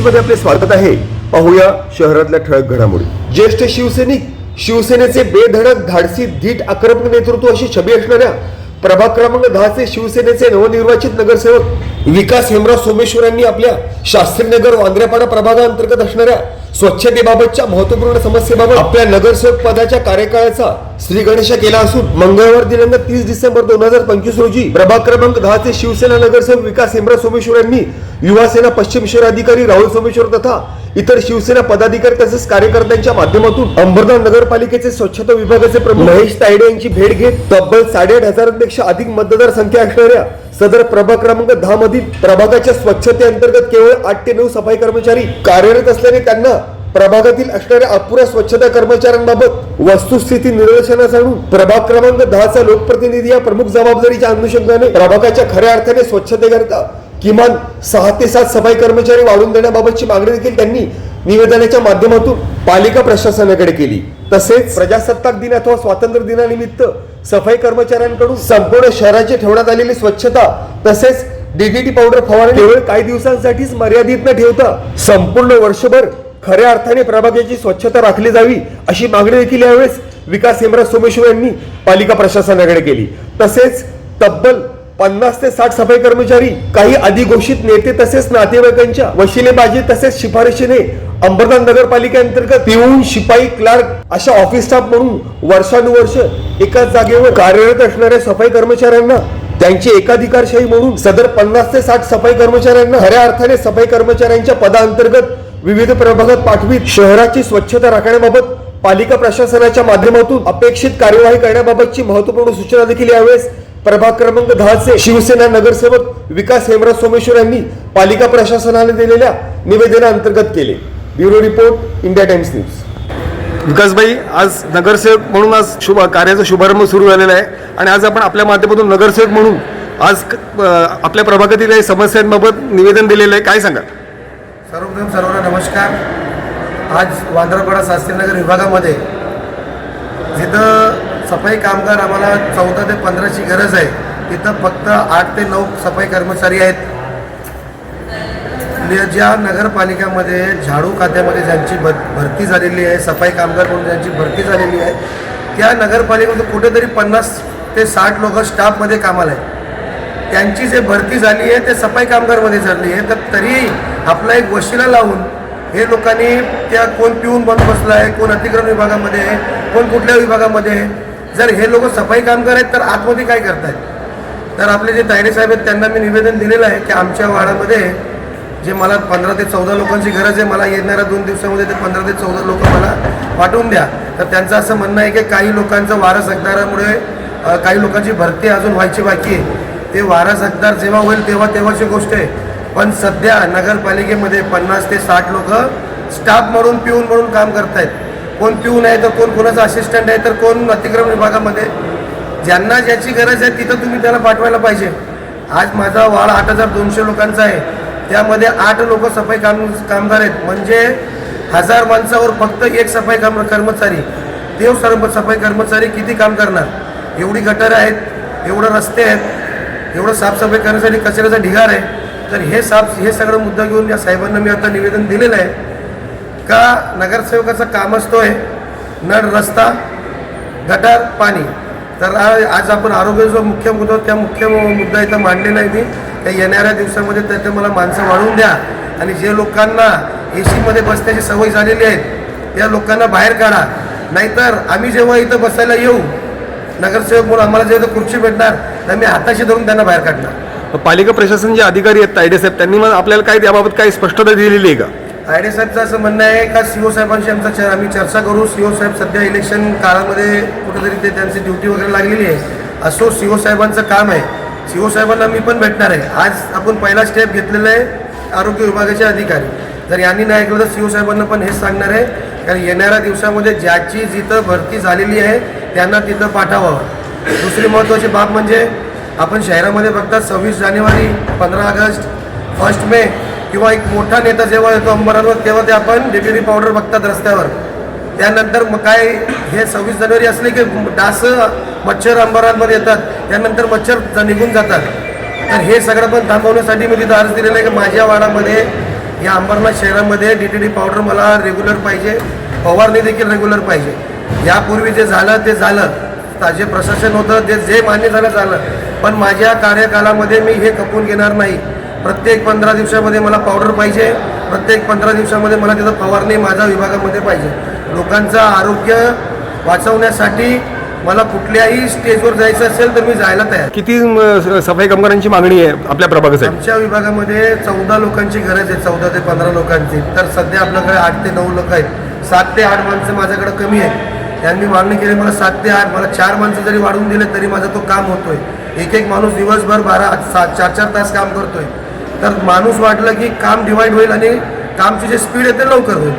न्यूजमध्ये आपले स्वागत आहे. पाहूया शहरातल्या ठळक घडामोडी. ज्येष्ठ शिवसैनिक शिवसेनेचे बेधडक धाडसी धीट आक्रमक नेतृत्व अशी छबी असणाऱ्या प्रभाग क्रमांक दहाचे शिवसेनेचे नवनिर्वाचित नगरसेवक विकास हेमराव सोमेश्वर यांनी आपल्या शास्त्रीनगर वांद्रेपाडा प्रभागाअंतर्गत असणाऱ्या स्वच्छतेबाबतच्या महत्त्वपूर्ण समस्येबाबत आपल्या नगरसेवक पदाच्या कार्यकाळाचा श्री गणेश केला असून मंगळवार दिनांक तीस डिसेंबर दोन हजार पंचवीस रोजी प्रभाग क्रमांक दहाचे शिवसेना नगरसेवक विकास हेमराव सोमेश्वर यांनी युवासेना पश्चिम शहर अधिकारी राहुल सोमेश्वर तथा इतर शिवसेना पदाधिकारी तसेच कार्यकर्त्यांच्या माध्यमातून अंबरनाथ नगरपालिकेचे स्वच्छता विभागाचे प्रमुख महेश तायडे यांची भेट घेत तब्बल साडेआठ हजारांपेक्षा अधिक मतदार संख्या असणाऱ्या सदर प्रभाग क्रमांक दहा मधील प्रभागाच्या स्वच्छतेअंतर्गत केवळ आठ ते नऊ सफाई कर्मचारी कार्यरत असल्याने त्यांना प्रभागातील असणाऱ्या अपुऱ्या स्वच्छता कर्मचाऱ्यांबाबत वस्तुस्थिती निदर्शनास आणून प्रभाग क्रमांक दहाचा लोकप्रतिनिधी या प्रमुख जबाबदारीच्या अनुषंगाने प्रभागाच्या खऱ्या अर्थाने स्वच्छतेकरता किमान सहा ते सात सफाई कर्मचारी वाढवून देण्याबाबतची मागणी देखील त्यांनी निवेदनाच्या माध्यमातून पालिका प्रशासनाकडे केली. तसेच प्रजासत्ताक दिन अथवा स्वातंत्र्य दिनानिमित्त सफाई कर्मचाऱ्यांकडून संपूर्ण शहराची ठेवण्यात आलेली स्वच्छता तसेच डीडीटी पावडर फवारणी केवळ काही दिवसांसाठीच मर्यादित न ठेवता संपूर्ण वर्षभर खऱ्या अर्थाने प्रभागाची स्वच्छता राखली जावी अशी मागणी देखील यावेळेस विकास हेमराज सोमेश्वर यांनी पालिका प्रशासनाकडे केली. तसेच तब्बल पन्नास ते साठ सफाई कर्मचारी काही अधिघोषित नेते तसेच नातेवाईकांच्या वशिलेबाजी तसेच शिफारशीने अंबरनाथ नगरपालिकेअंतर्गत पिऊन शिपाई क्लार्क अशा ऑफिस स्टाफ म्हणून वर्षानुवर्ष एकाच जागेवर कार्यरत असणाऱ्या सफाई कर्मचाऱ्यांना त्यांची एकाधिकारशाही म्हणून सदर पन्नास ते साठ सफाई कर्मचाऱ्यांना खऱ्या अर्थाने सफाई कर्मचाऱ्यांच्या पदाअंतर्गत विविध प्रभागात पाठवीत. शहराची स्वच्छता राखण्याबाबत पालिका प्रशासनाच्या माध्यमातून अपेक्षित कार्यवाही करण्याबाबतची महत्त्वपूर्ण सूचना देखील यावेळेस प्रभाग क्रमांक दहाचे शिवसेना नगरसेवक विकास हेमराज सोमेश्वर यांनी पालिका प्रशासनाने दिलेल्या निवेदनाअंतर्गत केले. Bureau report India Times news. Vikasbhai आज नगरसेवक म्हणून आज शुभ कार्याचा शुभारंभ सुरू झालेला आहे. आणि आज आपण आपल्या माध्यमातून नगरसेवक म्हणून आज आपल्या प्रभागातील काही समस्यांबाबत निवेदन दिलेलं आहे. काय सांगा सर्वप्रथम सर्वांना नमस्कार. आज वांद्रपाडा शास्त्रीनगर विभागामध्ये जिथं सफाई कामगार आम्हाला चौदा ते पंधराची गरज आहे तिथं फक्त आठ ते नऊ सफाई कर्मचारी आहेत. ने- ज्या नगरपालिकामध्ये झाडू खात्यामध्ये ज्यांची भर भरती झालेली आहे सफाई कामगार म्हणून ज्यांची भरती झालेली आहे त्या नगरपालिकेमध्ये कुठेतरी पन्नास ते साठ लोक स्टाफमध्ये कामाला आहे त्यांची जे भरती झाली आहे ते सफाई कामगारमध्ये झाली आहे. तर तरीही आपला एक वशिला लावून हे लोकांनी त्या कोण पिऊन बंद बसला आहे कोण अतिक्रमण विभागामध्ये आहे कोण कुठल्या विभागामध्ये आहे जर हे लोक सफाई कामगार आहेत तर आतमध्ये काय करतायत? तर आपले जे तायडे साहेब आहेत त्यांना मी निवेदन दिलेलं आहे की आमच्या वाडामध्ये जे मला पंधरा ते चौदा लोकांची गरज आहे मला येणाऱ्या दोन दिवसामध्ये ते पंधरा ते चौदा लोक मला पाठवून द्या. तर त्यांचं असं म्हणणं आहे की काही लोकांचं वारस अगदारामुळे काही लोकांची भरती अजून व्हायची बाकी आहे. ते वारस अगदार जेव्हा होईल तेव्हा तेव्हाची गोष्ट आहे. पण सध्या नगरपालिकेमध्ये पन्नास ते साठ लोक स्टाफ म्हणून पिऊन म्हणून काम करतायत. कोण पिऊन आहे तर कोण कोणाचं असिस्टंट आहे तर कोण अतिक्रम विभागामध्ये? ज्यांना ज्याची गरज आहे तिथं तुम्ही त्याला पाठवायला पाहिजे. आज माझा वाढ आठ हजार दोनशे लोकांचा आहे. त्यामध्ये आठ लोक सफाई काम कामगार आहेत. म्हणजे हजार माणसावर फक्त एक सफाई काम कर्मचारी. देव सर्व सफाई कर्मचारी किती काम करणार? एवढी गटारं आहेत एवढं रस्ते आहेत एवढं साफसफाई करण्यासाठी कचऱ्याचा ढिगार आहे. तर हे साफ हे सगळं मुद्दा घेऊन या साहेबांना मी आता निवेदन दिलेलं आहे. का नगरसेवकाचं काम असतोय? नळ रस्ता गटार पाणी. तर आज आपण आरोग्य जो मुख्य मुद्दा त्या मुख्य मुद्दा इथं मांडलेला आहे मी त्या येणाऱ्या दिवसामध्ये त्याच्या मला माणसं वाढवून द्या. आणि जे लोकांना ए सीमध्ये बसण्याची सवय झालेली आहे त्या लोकांना बाहेर काढा. नाहीतर आम्ही जेव्हा इथं बसायला येऊ नगरसेवक म्हणून आम्हाला जेव्हा खुर्ची भेटणार तर मी हाताशी धरून त्यांना बाहेर काढणार. पालिका प्रशासन जे अधिकारी आहेत तायडे साहेब त्यांनी मग आपल्याला काय त्याबाबत काही स्पष्टता दिलेली आहे का? तायडे साहेबचं असं म्हणणं आहे का सीओ साहेबांशी आमचा आम्ही चर्चा करू? सीओ साहेब सध्या इलेक्शन काळामध्ये कुठेतरी ते त्यांची ड्युटी वगैरे लागलेली आहे. असो सीओ साहेबांचं काम आहे. सीओ साहेबांना मी पण भेटणार आहे. आज आपण पहिला स्टेप घेतलेला आहे आरोग्य विभागाचे अधिकारी. जर यांनी नाही ऐकलं तर सीओ साहेबांना पण हेच सांगणार आहे. कारण येणाऱ्या दिवसामध्ये ज्याची जिथं भरती झालेली आहे त्यांना तिथं पाठवावं. दुसरी महत्त्वाची बाब म्हणजे आपण शहरामध्ये बघता सव्वीस जानेवारी पंधरा ऑगस्ट फर्स्ट मे किंवा एक मोठा नेता जेव्हा येतो अंबरांवर तेव्हा ते आपण डेबिरी पावडर बघतात रस्त्यावर. त्यानंतर मग काय हे सव्वीस जानेवारी असले की डास मच्छर अंबरांमध्ये येतात. त्यानंतर मच्छर निघून जातात. तर हे सगळं पण थांबवण्यासाठी मी तिथं अर्ज दिलेला आहे की माझ्या वाडामध्ये या अंबरनाथ शहरामध्ये डी टी डी पावडर मला रेग्युलर पाहिजे. फवारणी देखील रेग्युलर पाहिजे. यापूर्वी जे झालं ते झालं. ताजे प्रशासन होतं ते जे मान्य झालं झालं. पण माझ्या कार्यकालामध्ये मी हे खपून घेणार नाही. प्रत्येक पंधरा दिवसामध्ये मला पावडर पाहिजे. प्रत्येक पंधरा दिवसामध्ये मला तिथं फवारणी माझ्या विभागामध्ये पाहिजे. लोकांचं आरोग्य वाचवण्यासाठी मला कुठल्याही स्टेजवर जायचं असेल तर मी जायला तयार. किती सफाई कामगारांची मागणी आहे आपल्या प्रभागासाठी? आमच्या विभागामध्ये चौदा लोकांची गरज आहे चौदा ते पंधरा लोकांची. तर सध्या आपल्याकडे आठ ते नऊ लोक आहेत. सात ते आठ माणसं माझ्याकडे कमी आहेत. त्यांनी मागणी केली मला सात ते आठ मला चार माणसं जरी वाढून दिले तरी माझा तो काम होतोय. एक एक माणूस दिवसभर बारा सात चार चार तास काम करतोय. तर माणूस वाटलं की काम डिवाईड होईल आणि कामची जे स्पीड आहे ते लवकर होईल.